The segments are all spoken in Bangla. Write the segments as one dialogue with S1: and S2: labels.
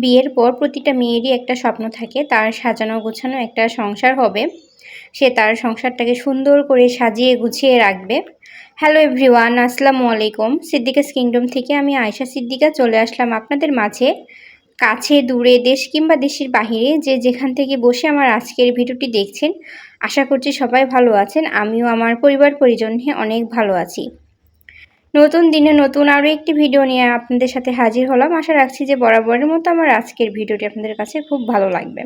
S1: বিয়ের পর প্রতিটা মেয়েরই একটা স্বপ্ন থাকে, তার সাজানো গোছানো একটা সংসার হবে। সে তার সংসারটাকে সুন্দর করে সাজিয়ে গুছিয়ে রাখবে। হ্যালো এভরিওয়ান, আসসালামু আলাইকুম। সিদ্দিকাস কিংডম থেকে আমি আয়শা সিদ্দিকা চলে আসলাম আপনাদের মাঝে। কাছে, দূরে, দেশ কিংবা দেশের বাহিরে যে যেখান থেকে বসে আমার আজকের ভিডিওটি দেখছেন, আশা করছি সবাই ভালো আছেন। আমিও, আমার পরিবার পরিজন অনেক ভালো আছি। নতুন দিনে নতুন আরও একটি ভিডিও নিয়ে আপনাদের সাথে হাজির হলাম। আশা রাখছি যে বরাবরের মতো আমার আজকের ভিডিওটি আপনাদের কাছে খুব ভালো লাগবে।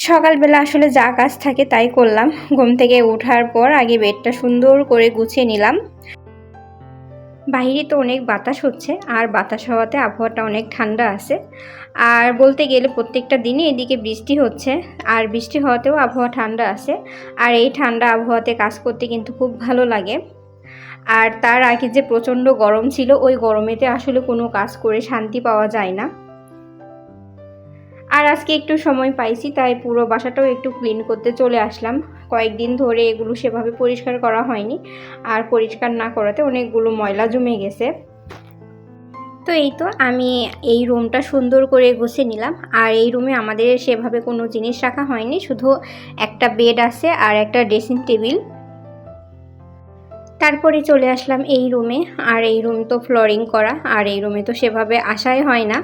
S1: সকালবেলা আসলে যা কাজ থাকে তাই করলাম। ঘুম থেকে ওঠার পর আগে বেডটা সুন্দর করে গুছিয়ে নিলাম। বাইরে তো অনেক বাতাস হচ্ছে, আর বাতাস হওয়াতে আবহাওয়াটা অনেক ঠান্ডা আছে। আর বলতে গেলে প্রত্যেকটা দিনই এদিকে বৃষ্টি হচ্ছে, আর বৃষ্টি হওয়াতেও আবহাওয়া ঠান্ডা আছে। আর এই ঠান্ডা আবহাওয়াতে কাজ করতে কিন্তু খুব ভালো লাগে। আর তার আগে যে প্রচণ্ড গরম ছিল, ওই গরমেতে আসলে কোনো কাজ করে শান্তি পাওয়া যায় না। আর আজকে একটু সময় পাইছি, তাই পুরো বাসাটাও একটু ক্লিন করতে চলে আসলাম। কয়েকদিন ধরে এগুলো সেভাবে পরিষ্কার করা হয়নি, আর পরিষ্কার না করাতে অনেকগুলো ময়লা জমে গেছে। তো এই তো আমি এই রুমটা সুন্দর করে গুছিয়ে নিলাম। আর এই রুমে আমাদের সেভাবে কোনো জিনিস রাখা হয়নি, শুধু একটা বেড আছে আর একটা ড্রেসিং টেবিল। তারপরে চলে আসলাম এই রুমে আর এই রুম তো ফ্লোরিং করা, আর এই রুমে তো সেভাবে আসাই হয় না।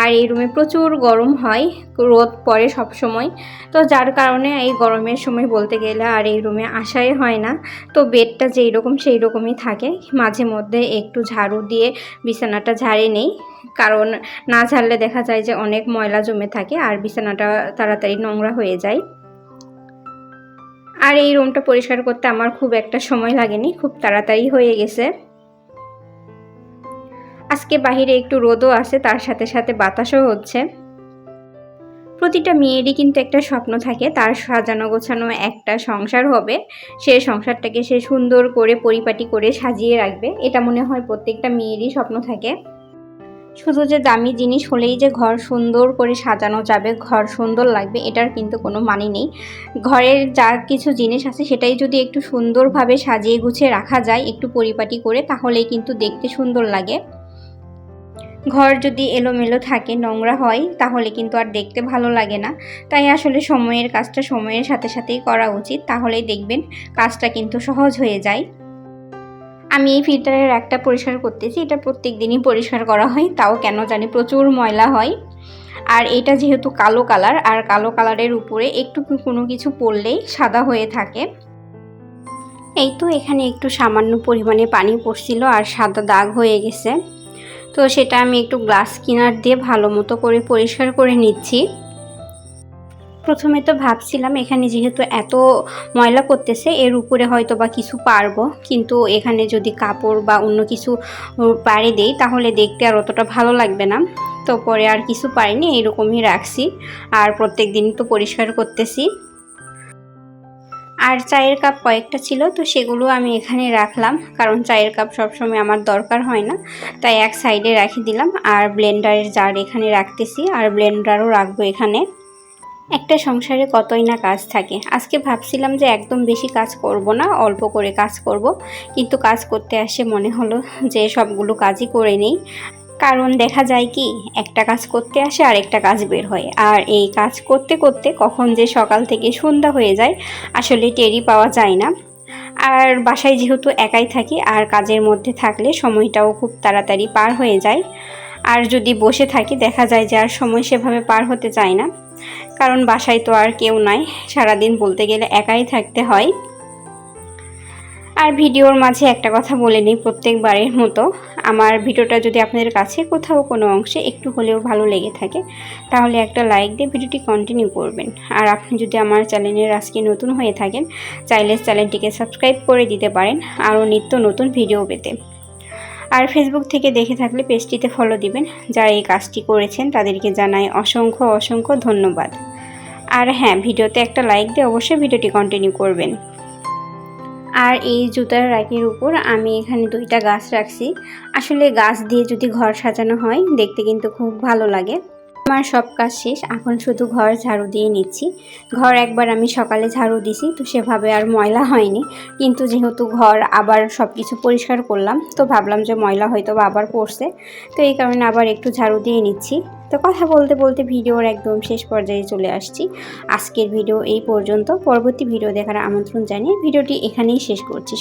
S1: আর এই রুমে প্রচুর গরম হয়, রোদ পড়ে সব সময় তো যার কারণে এই গরমের সময় বলতে গেলে আর এই রুমে আসাই হয় না। তো বেডটা যেই রকম সেই রকমই থাকে। মাঝে মধ্যে একটু ঝাড়ু দিয়ে বিছানাটা ঝাড়ে নেই। কারণ না ঝাড়লে দেখা যায় যে অনেক ময়লা জমে থাকে, আর বিছানাটা তাড়াতাড়ি নোংরা হয়ে যায়। আর এই রুমটা পরিষ্কার করতে আমার খুব একটা সময় লাগেনি, খুব তাড়াতাড়ি হয়ে গেছে। আজকে বাহিরে একটু রোদও আছে, তার সাথে সাথে বাতাসও হচ্ছে। প্রতিটা মেয়েরই কিন্তু একটা স্বপ্ন থাকে, তার সাজানো গোছানো একটা সংসার হবে, সে সংসারটাকে সে সুন্দর করে পরিপাটি করে সাজিয়ে রাখবে, এটা মনে হয় প্রত্যেকটা মেয়েরই স্বপ্ন থাকে। শুধু যে দামি জিনিস হলেই যে ঘর সুন্দর করে সাজানো যাবে, ঘর সুন্দর লাগবে, এটার কিন্তু কোনো মানে নেই। ঘরের যা কিছু জিনিস আছে, সেটাই যদি একটু সুন্দরভাবে সাজিয়ে গুছিয়ে রাখা যায়, একটু পরিপাটি করে, তাহলেই কিন্তু দেখতে সুন্দর লাগে। ঘর যদি এলোমেলো থাকে, নোংরা হয়, তাহলে কিন্তু আর দেখতে ভালো লাগে না। তাই আসলে সময়ের কাজটা সময়ের সাথে সাথেই করা উচিত। তাহলেই দেখবেন কাজটা কিন্তু সহজ হয়ে যায়। আমি এই ফিল্টারের একটা পরিষ্কার করতেছি, এটা প্রত্যেক দিনই পরিষ্কার করা হয়, তাও কেন জানি প্রচুর ময়লা হয়। আর এটা যেহেতু কালো কালার, আর কালো কালারের উপরে একটু কোনো কিছু পড়লেই সাদা হয়ে থাকে। এই তো এখানে একটু সামান্য পরিমাণে পানি পড়ছিল আর সাদা দাগ হয়ে গেছে। তো সেটা আমি একটু গ্লাস কিনার দিয়ে ভালো মতো করে পরিষ্কার করে নিচ্ছি। প্রথমে তো ভাবছিলাম এখানে যেহেতু এত ময়লা করতেছে এর উপরে হয়তো বা কিছু পারব। কিন্তু এখানে যদি কাপড় বা অন্য কিছু পাড়ে দেই, তাহলে দেখতে আর অতটা ভালো লাগবে না। তো পরে আর কিছু পারিনি এইরকমই রাখছি। আর প্রত্যেক দিন তো পরিষ্কার করতেছি। আর চায়ের কাপ কয়েকটা ছিল, তো সেগুলো আমি এখানে রাখলাম। কারণ চায়ের কাপ সবসময় আমার দরকার হয় না। তাই এক সাইডে রেখে দিলাম। আর ব্লেন্ডারের জার এখানে রাখতেছি। আর ব্লেন্ডারও রাখব এখানে। একটা সংসারে কতই না কাজ থাকে। আজকে ভাবছিলাম যে একদম বেশি কাজ করব না, অল্প করে কাজ করব। কিন্তু কাজ করতে আসে মনে হলো যে সবগুলো কাজই করে নেই। কারণ দেখা যায় কি, একটা কাজ করতে আসে আর একটা কাজ বের হয়। আর এই কাজ করতে করতে কখন যে সকাল থেকে সন্ধ্যা হয়ে যায়, আসলে টেরি পাওয়া যায় না। আর বাসায় যেহেতু একাই থাকি, আর কাজের মধ্যে থাকলে সময়টাও খুব তাড়াতাড়ি পার হয়ে যায়। আর যদি বসে থাকি, দেখা যায় যে আর সময় সেভাবে পার হতে চায় না। কারণ বাসায় তো আর কেউ নাই, সারাদিন বলতে গেলে একাই থাকতে হয়। আর ভিডিওর মাঝে একটা কথা বলে নিই প্রত্যেকবারের মতো। আমার ভিডিওটা যদি আপনাদের কাছে কোথাও কোনো অংশে একটু হলেও ভালো লেগে থাকে, তাহলে একটা লাইক দিয়ে ভিডিওটি কন্টিনিউ করবেন। আর আপনি যদি আমার চ্যানেলের আজকে নতুন হয়ে থাকেন, চাইলে চ্যানেলটিকে সাবস্ক্রাইব করে দিতে পারেন। আরও নিত্য নতুন ভিডিও পেতে। আর ফেসবুক থেকে দেখে থাকলে পেজটিতে ফলো দিবেন। যারা এই কাজটি করেছেন, তাদেরকে জানাই অসংখ্য অসংখ্য ধন্যবাদ। আর হ্যাঁ ভিডিওতে একটা লাইক দিয়ে অবশ্যই ভিডিওটি কন্টিনিউ করবেন। আর এই জুতার র‍্যাকের উপর আমি এখানে দুইটা গাছ রাখছি। আসলে গাছ দিয়ে যদি ঘর সাজানো হয়, দেখতে কিন্তু খুব ভালো লাগে। আমার সব কাজ শেষ। এখন শুধু ঘর ঝাড়ু দিয়ে নিচ্ছি। ঘর একবার আমি সকালে ঝাড়ু দিছি, তো সেভাবে আর ময়লা হয়নি। কিন্তু যেহেতু ঘর আবার সব কিছু পরিষ্কার করলাম, তো ভাবলাম যে ময়লা হয়তো বা আবার পড়ছে। তো এই কারণে আবার একটু ঝাড়ু দিয়ে নিচ্ছি। তো কথা বলতে বলতে ভিডিওর একদম শেষ পর্যায়ে চলে আসছি। আজকের ভিডিও এই পর্যন্ত। পরবর্তী ভিডিও দেখার আমন্ত্রণ জানিয়ে ভিডিওটি এখানেই শেষ করছি।